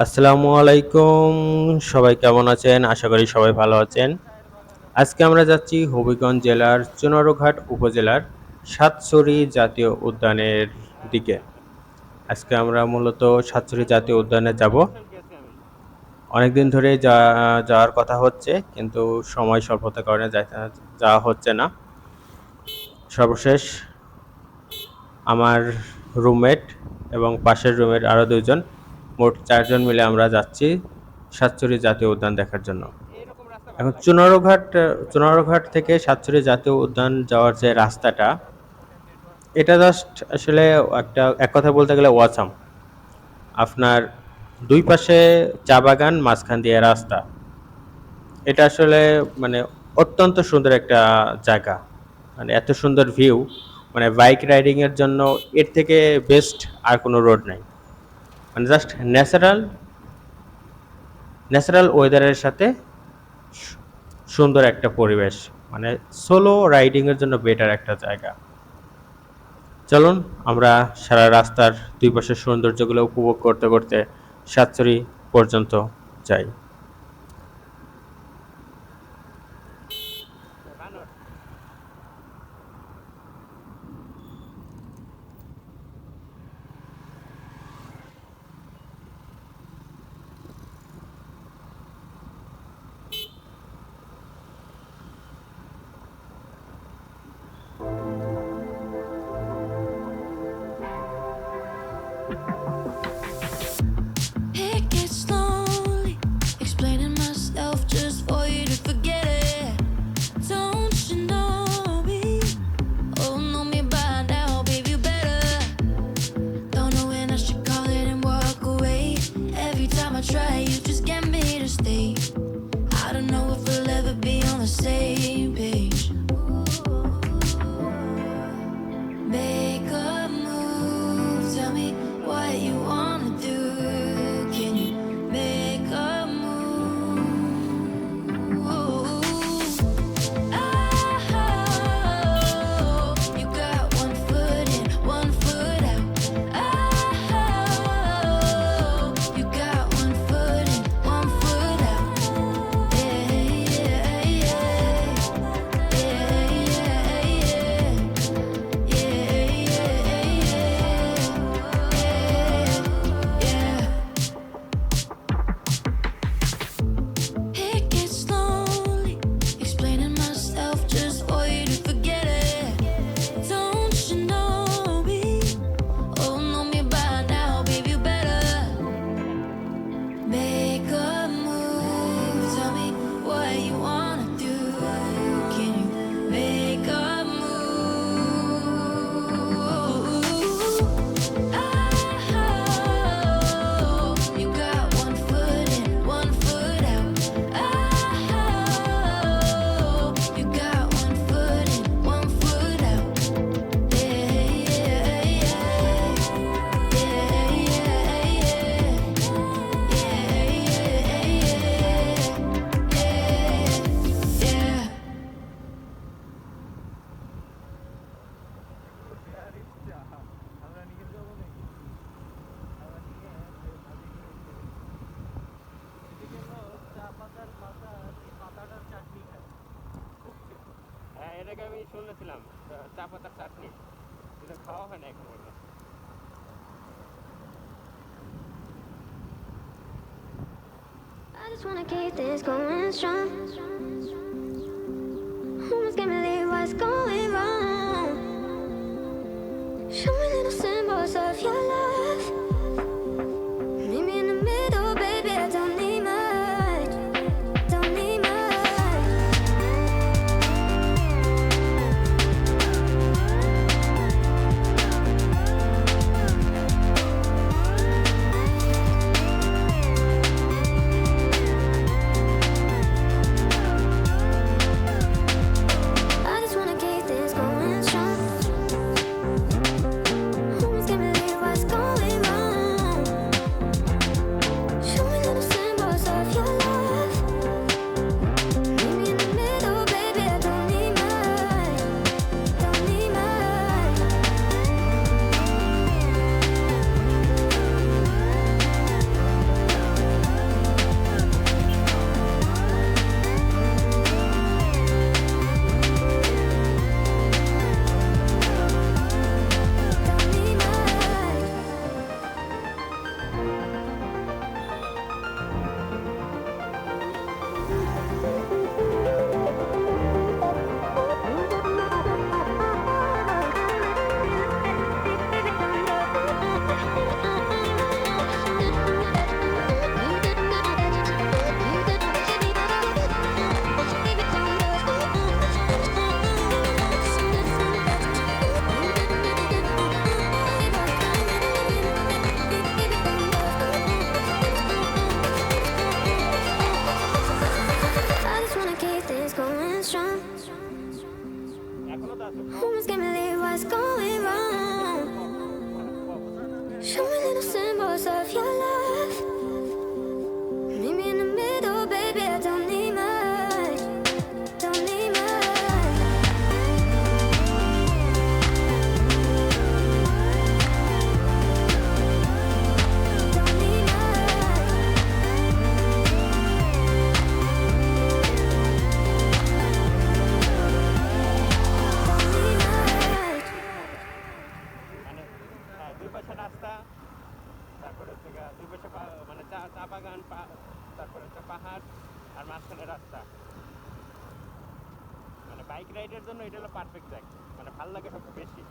আসসালামু আলাইকুম। সবাই কেমন আছেন? আশা করি সবাই ভালো আছেন। আজকে আমরা যাচ্ছি হবিগঞ্জ জেলার চুনারুঘাট উপজেলার সাতছড়ি জাতীয় উদ্যানের দিকে। আজকে আমরা মূলত সাতছড়ি জাতীয় উদ্যানে যাব। অনেকদিন ধরে যা, যাওয়ার কথা হচ্ছে, কিন্তু সময় স্বল্পতার কারণে যাওয়া হচ্ছে না। সর্বশেষ আমার রুমমেট এবং পাশের রুমের আরও দুইজন মোট চারজন মিলে আমরা যাচ্ছি সাতছড়ি জাতীয় উদ্যান দেখার জন্য। এখন চুনারোঘাট চুনারোঘাট থেকে সাতছড়ি জাতীয় উদ্যান যাওয়ার যে রাস্তাটা, এটা জাস্ট আসলে একটা, এক কথা বলতে গেলে ওয়াসাম আপনার দুই পাশে চা বাগান, মাঝখান দিয়ে রাস্তা। এটা আসলে মানে অত্যন্ত সুন্দর একটা জায়গা। মানে এত সুন্দর ভিউ মানে বাইক রাইডিংয়ের জন্য এর থেকে বেস্ট আর কোনো রোড নাই। মানে জাস্ট ন্যাচারাল ন্যাচারাল ওয়েদারের সাথে সুন্দর একটা পরিবেশ। মানে সোলো রাইডিংয়ের জন্য বেটার একটা জায়গা। চলুন, আমরা সারা রাস্তার দুই পাশের সৌন্দর্যগুলো উপভোগ করতে করতে সাতচুরি পর্যন্ত যাই। শুনেছিলাম চা- চা পাতার চাটনি কিন্তু খাওয়া হয় না এখন পর্যন্ত I just wanna keep this going strong. Almost can't believe what's going Who's gonna leave? What's going bike রাইডের জন্য এটা হলো পারফেক্ট জায়গা মানে ভালো লাগে সবচেয়ে বেশি।